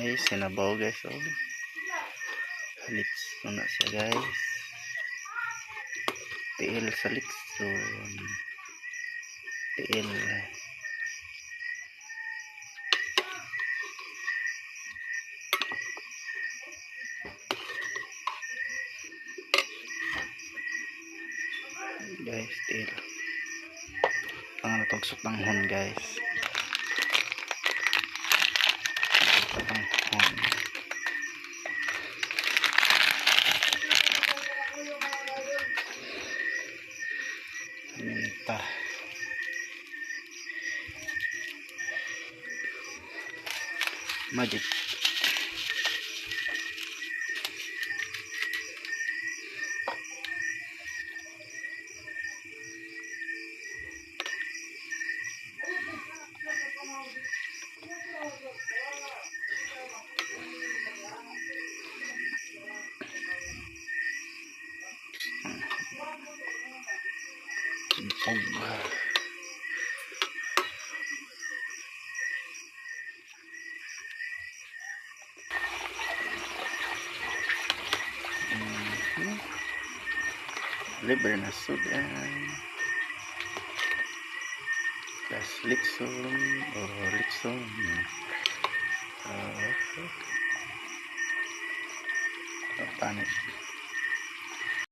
guys. Sinabaw guys. Oh. Halits na siya guys. Tiil sa litson tiil guys tiil ang natugsok ng hon guys hektar maju Mhm. Libre na sudan. Plus Litson o Litson. Uh, panit.